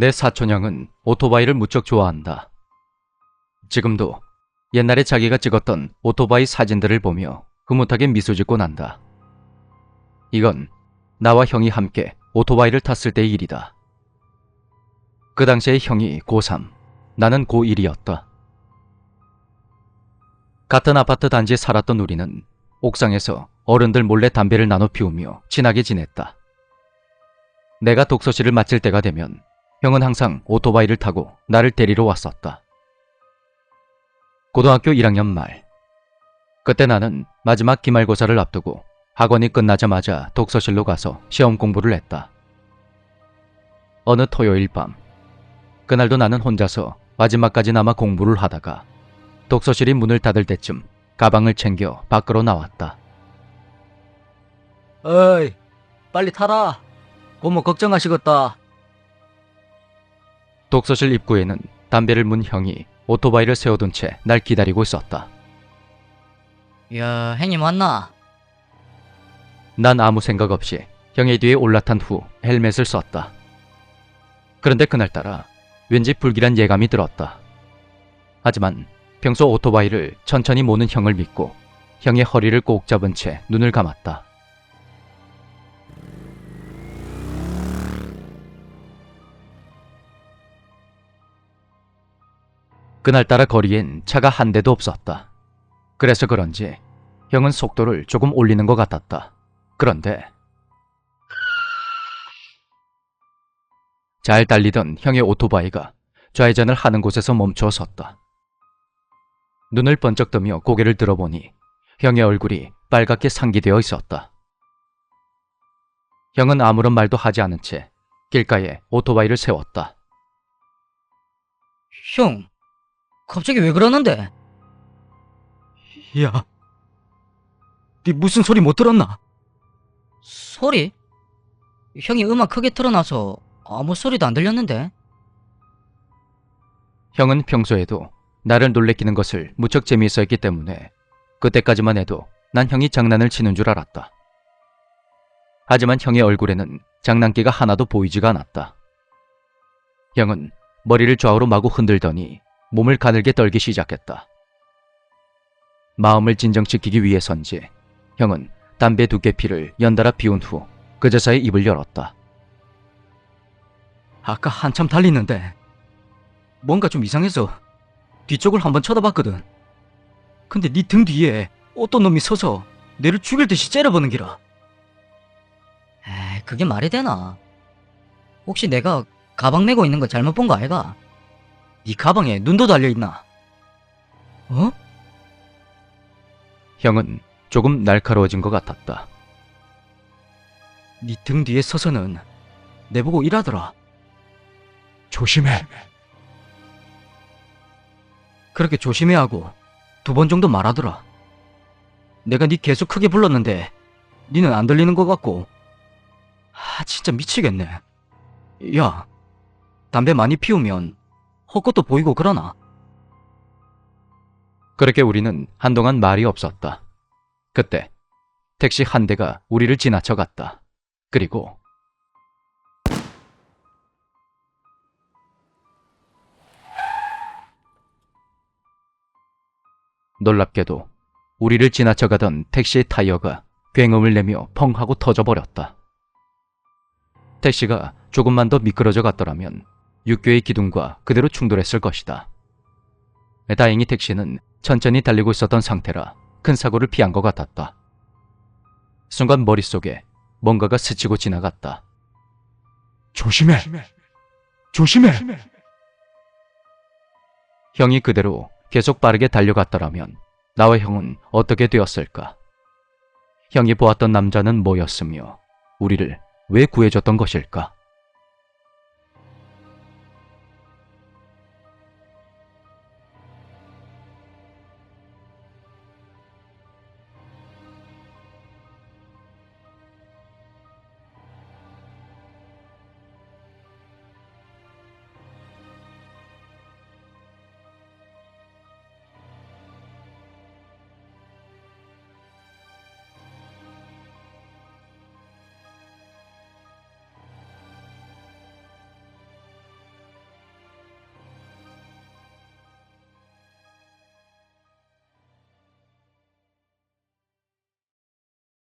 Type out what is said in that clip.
내 사촌형은 오토바이를 무척 좋아한다. 지금도 옛날에 자기가 찍었던 오토바이 사진들을 보며 흐뭇하게 미소 짓고 난다. 이건 나와 형이 함께 오토바이를 탔을 때의 일이다. 그 당시에 형이 고3, 나는 고1이었다. 같은 아파트 단지에 살았던 우리는 옥상에서 어른들 몰래 담배를 나눠 피우며 친하게 지냈다. 내가 독서실을 마칠 때가 되면 형은 항상 오토바이를 타고 나를 데리러 왔었다. 고등학교 1학년 말. 그때 나는 마지막 기말고사를 앞두고 학원이 끝나자마자 독서실로 가서 시험 공부를 했다. 어느 토요일 밤. 그날도 나는 혼자서 마지막까지 남아 공부를 하다가 독서실이 문을 닫을 때쯤 가방을 챙겨 밖으로 나왔다. 어이, 빨리 타라. 고모 걱정하시겠다. 독서실 입구에는 담배를 문 형이 오토바이를 세워둔 채 날 기다리고 있었다. 야, 형님 왔나? 난 아무 생각 없이 형의 뒤에 올라탄 후 헬멧을 썼다. 그런데 그날따라 왠지 불길한 예감이 들었다. 하지만 평소 오토바이를 천천히 모는 형을 믿고 형의 허리를 꼭 잡은 채 눈을 감았다. 그날따라 거리엔 차가 한 대도 없었다. 그래서 그런지 형은 속도를 조금 올리는 것 같았다. 그런데 잘 달리던 형의 오토바이가 좌회전을 하는 곳에서 멈춰 섰다. 눈을 번쩍 뜨며 고개를 들어보니 형의 얼굴이 빨갛게 상기되어 있었다. 형은 아무런 말도 하지 않은 채 길가에 오토바이를 세웠다. 형, 갑자기 왜 그러는데? 야, 네 무슨 소리 못 들었나? 소리? 형이 음악 크게 틀어놔서 아무 소리도 안 들렸는데? 형은 평소에도 나를 놀래키는 것을 무척 재미있어 했기 때문에 그때까지만 해도 난 형이 장난을 치는 줄 알았다. 하지만 형의 얼굴에는 장난기가 하나도 보이지가 않았다. 형은 머리를 좌우로 마구 흔들더니 몸을 가늘게 떨기 시작했다. 마음을 진정시키기 위해선지 형은 담배 두 개 피를 연달아 피운 후 그제서야 입을 열었다. 아까 한참 달리는데 뭔가 좀 이상해서 뒤쪽을 한번 쳐다봤거든. 근데 네 등 뒤에 어떤 놈이 서서 내를 죽일 듯이 째려보는 기라. 에이, 그게 말이 되나? 혹시 내가 가방 메고 있는 거 잘못 본 거 아이가? 네 가방에 눈도 달려 있나? 어? 형은 조금 날카로워진 것 같았다. 네 등 뒤에 서서는 내보고 일하더라. 조심해. 그렇게 조심해 하고 두 번 정도 말하더라. 내가 네 계속 크게 불렀는데 니는 안 들리는 것 같고. 아 진짜 미치겠네. 야, 담배 많이 피우면 헛것도 보이고 그러나? 그렇게 우리는 한동안 말이 없었다. 그때 택시 한 대가 우리를 지나쳐 갔다. 그리고 놀랍게도 우리를 지나쳐 가던 택시의 타이어가 굉음을 내며 펑 하고 터져버렸다. 택시가 조금만 더 미끄러져 갔더라면 육교의 기둥과 그대로 충돌했을 것이다. 다행히 택시는 천천히 달리고 있었던 상태라 큰 사고를 피한 것 같았다. 순간 머릿속에 뭔가가 스치고 지나갔다. 조심해. 조심해. 형이 그대로 계속 빠르게 달려갔더라면 나와 형은 어떻게 되었을까? 형이 보았던 남자는 뭐였으며 우리를 왜 구해줬던 것일까?